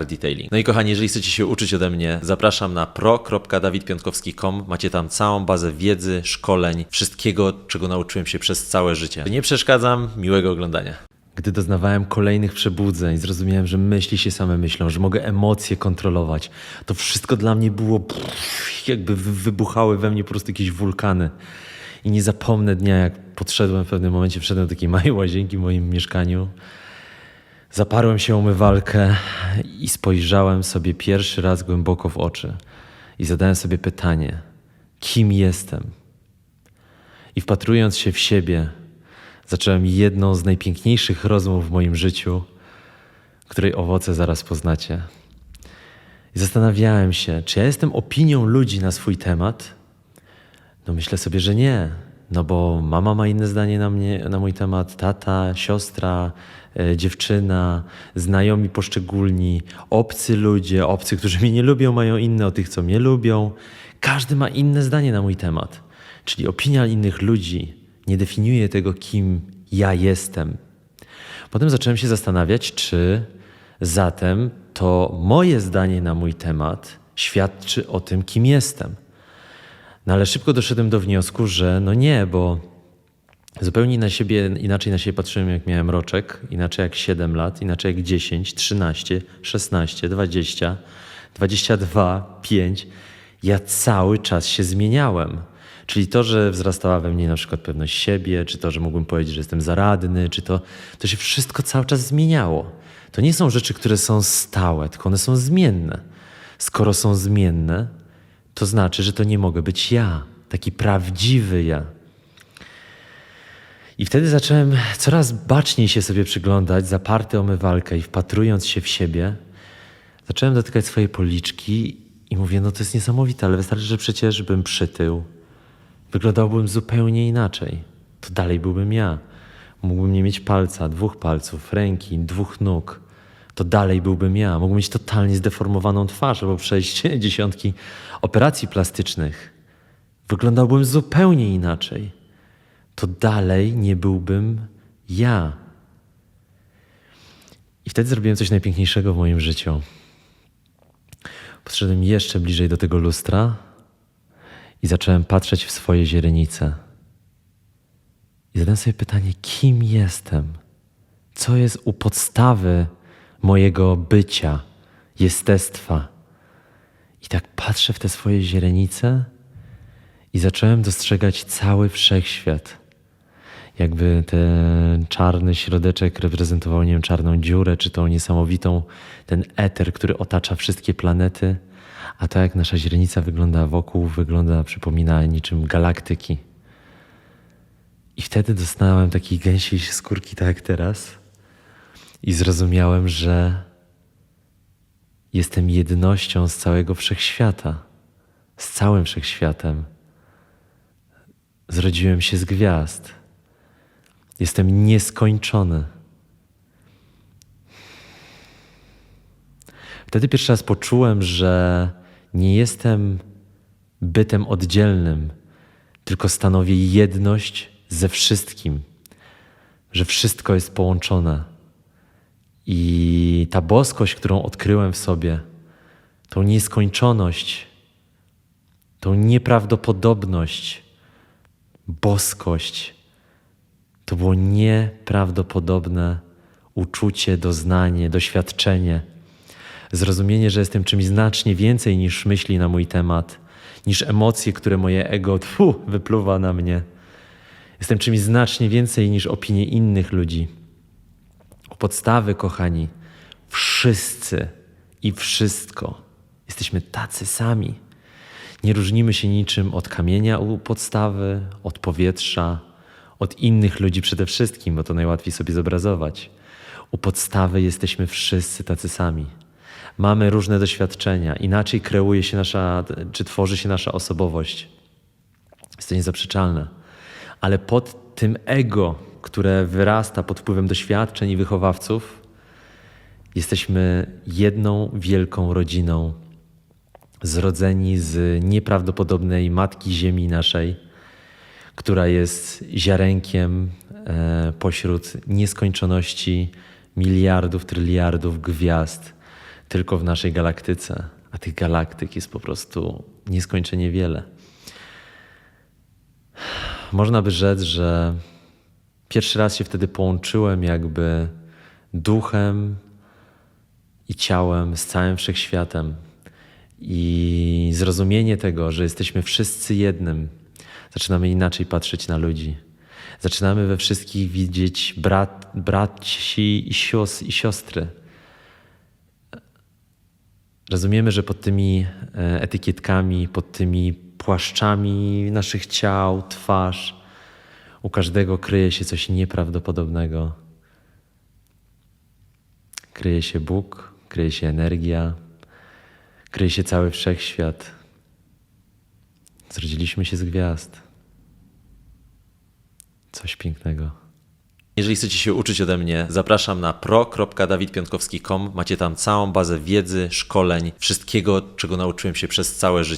car detailing. No i kochani, jeżeli chcecie się uczyć ode mnie, zapraszam na pro.dawidpiątkowski.com. Macie tam całą bazę wiedzy, szkoleń, wszystkiego, czego nauczyłem się przez całe życie. Nie przeszkadzam, miłego oglądania. Gdy doznawałem kolejnych przebudzeń, zrozumiałem, że myśli się same myślą, że mogę emocje kontrolować. To wszystko dla mnie było jakby wy- wybuchały we mnie po prostu jakieś wulkany. I nie zapomnę dnia, jak podszedłem w pewnym momencie, wszedłem do takiej małej łazienki w moim mieszkaniu. Zaparłem się umywalkę i spojrzałem sobie pierwszy raz głęboko w oczy i zadałem sobie pytanie: kim jestem? I wpatrując się w siebie, zacząłem jedną z najpiękniejszych rozmów w moim życiu, której owoce zaraz poznacie. I zastanawiałem się, czy ja jestem opinią ludzi na swój temat. No myślę sobie, że nie. No bo mama ma inne zdanie na mnie, na mój temat, tata, siostra, e, dziewczyna, znajomi poszczególni, obcy ludzie, obcy, którzy mnie nie lubią, mają inne o tych, co mnie lubią. Każdy ma inne zdanie na mój temat. Czyli opinia innych ludzi nie definiuje tego, kim ja jestem. Potem zacząłem się zastanawiać, czy zatem to moje zdanie na mój temat świadczy o tym, kim jestem. No ale szybko doszedłem do wniosku, że no nie, bo zupełnie na siebie, inaczej na siebie patrzyłem, jak miałem roczek, inaczej jak 7 lat, inaczej jak 10, 13, 16, 20, 22, 5. Ja cały czas się zmieniałem. Czyli to, że wzrastała we mnie na przykład pewność siebie, czy to, że mógłbym powiedzieć, że jestem zaradny, czy to, to się wszystko cały czas zmieniało. To nie są rzeczy, które są stałe, tylko one są zmienne. Skoro są zmienne, to znaczy, że to nie mogę być ja, taki prawdziwy ja. I wtedy zacząłem coraz baczniej się sobie przyglądać, zaparty o i wpatrując się w siebie, zacząłem dotykać swojej policzki i mówię, no to jest niesamowite, ale wystarczy, że przecież bym przytył, wyglądałbym zupełnie inaczej. To dalej byłbym ja. Mógłbym nie mieć palca, dwóch palców, ręki, dwóch nóg. To dalej byłbym ja. Mógłbym mieć totalnie zdeformowaną twarz albo przejść dziesiątki operacji plastycznych. Wyglądałbym zupełnie inaczej. To dalej nie byłbym ja. I wtedy zrobiłem coś najpiękniejszego w moim życiu. Podszedłem jeszcze bliżej do tego lustra i zacząłem patrzeć w swoje źrenice. I zadałem sobie pytanie, kim jestem? Co jest u podstawy mojego bycia, jestestwa? I tak patrzę w te swoje źrenice i zacząłem dostrzegać cały wszechświat. Jakby ten czarny środeczek reprezentował, nie wiem, czarną dziurę, czy tą niesamowitą, ten eter, który otacza wszystkie planety, a to jak nasza źrenica wygląda wokół, wygląda, przypomina niczym galaktyki. I wtedy dostałem takiej gęsiej skórki, tak jak teraz, i zrozumiałem, że jestem jednością z całego wszechświata, z całym wszechświatem. Zrodziłem się z gwiazd. Jestem nieskończony. Wtedy pierwszy raz poczułem, że nie jestem bytem oddzielnym, tylko stanowię jedność ze wszystkim, że wszystko jest połączone. I ta boskość, którą odkryłem w sobie, tą nieskończoność, tą nieprawdopodobność, boskość, to było nieprawdopodobne uczucie, doznanie, doświadczenie, zrozumienie, że jestem czymś znacznie więcej niż myśli na mój temat, niż emocje, które moje ego tfu, wypluwa na mnie. Jestem czymś znacznie więcej niż opinie innych ludzi. Podstawy, kochani, wszyscy i wszystko jesteśmy tacy sami. Nie różnimy się niczym od kamienia u podstawy, od powietrza, od innych ludzi przede wszystkim, bo to najłatwiej sobie zobrazować. U podstawy jesteśmy wszyscy tacy sami. Mamy różne doświadczenia, inaczej kreuje się nasza, czy tworzy się nasza osobowość. Jest to niezaprzeczalne. Ale pod tym ego, które wyrasta pod wpływem doświadczeń i wychowawców, jesteśmy jedną wielką rodziną, zrodzeni z nieprawdopodobnej matki ziemi naszej, która jest ziarenkiem e, pośród nieskończoności miliardów, tryliardów gwiazd tylko w naszej galaktyce. A tych galaktyk jest po prostu nieskończenie wiele. Można by rzec, że pierwszy raz się wtedy połączyłem jakby duchem i ciałem z całym wszechświatem. I zrozumienie tego, że jesteśmy wszyscy jednym, zaczynamy inaczej patrzeć na ludzi. Zaczynamy we wszystkich widzieć brat, braci i, sios, i siostry. Rozumiemy, że pod tymi e, etykietkami, pod tymi płaszczami naszych ciał, twarz, u każdego kryje się coś nieprawdopodobnego. Kryje się Bóg, kryje się energia, kryje się cały wszechświat. Zrodziliśmy się z gwiazd. Coś pięknego. Jeżeli chcecie się uczyć ode mnie, zapraszam na pro.dawidpiątkowski.com. Macie tam całą bazę wiedzy, szkoleń, wszystkiego, czego nauczyłem się przez całe życie.